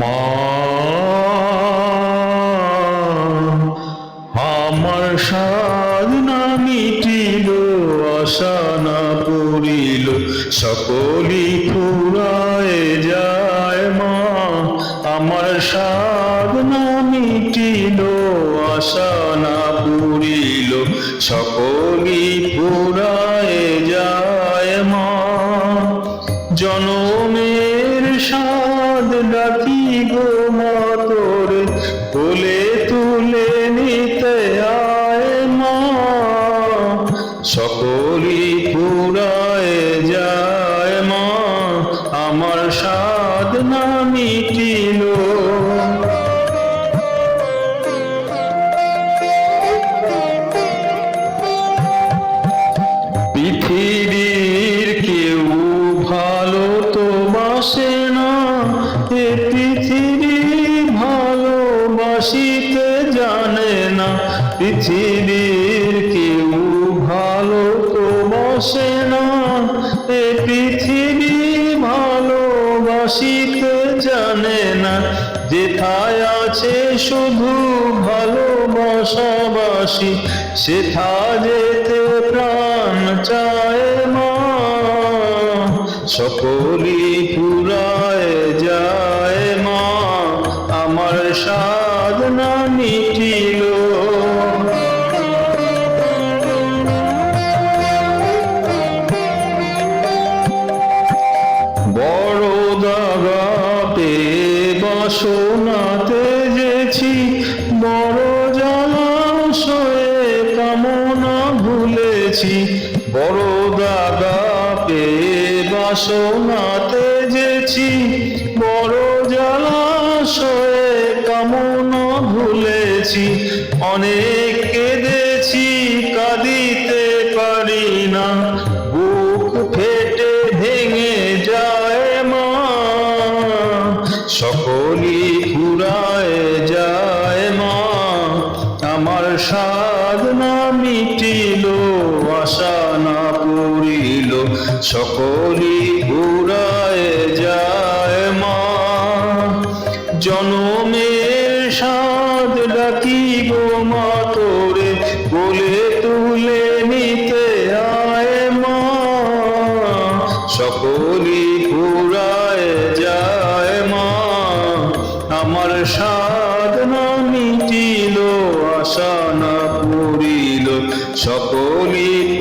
মা, আমার সাধনা মিটিল, আশা না পুরিল সকলি ফুরায় যায় মা। আমার সাধনা মিটিল, আশা না পুরিল সকলি ফুরায় গো মাতর কোলে তুলে নিতে আয় মা। সকলি পুরায় যায় মা, আমার স্বাদ না মিটিল। পৃথিবীর কেউ ভালো তো বাসে পৃথিবী ভালোবাসিতে জানে না। পৃথিবীর কেউ ভালো তো বাসে না। এ পৃথিবী ভালোবাসিতে জানে না। যেথায় আছে শুধু ভালোবাসাবাসি সেথা যেতে প্রাণ চায় মা। সকলি পুরায় সাধনা মিটিল বড় দাগাতে, বাসনাতে যেছি, বড় জলাশয়ে কামনা ভুলেছি। বড় দাগা পেয়ে বাসনাতে যেছি, বড় জলাশয়ে কামনা ভুলেছি, অনেক কেঁদেছি, কাঁদিতে পারি না। বুক ফেটে ভেঙে যায় মা সকলি ফুরায় যায় মা। আমার সাধনা মিটিল, আশা না পুরিল সকলি ফুরায় মা তোরে বলে তুলে নিতে আয় মা। সকলি ঘুরায় যায় মা। আমার সাধনা মিটিল, আশা না পুরিল সকলি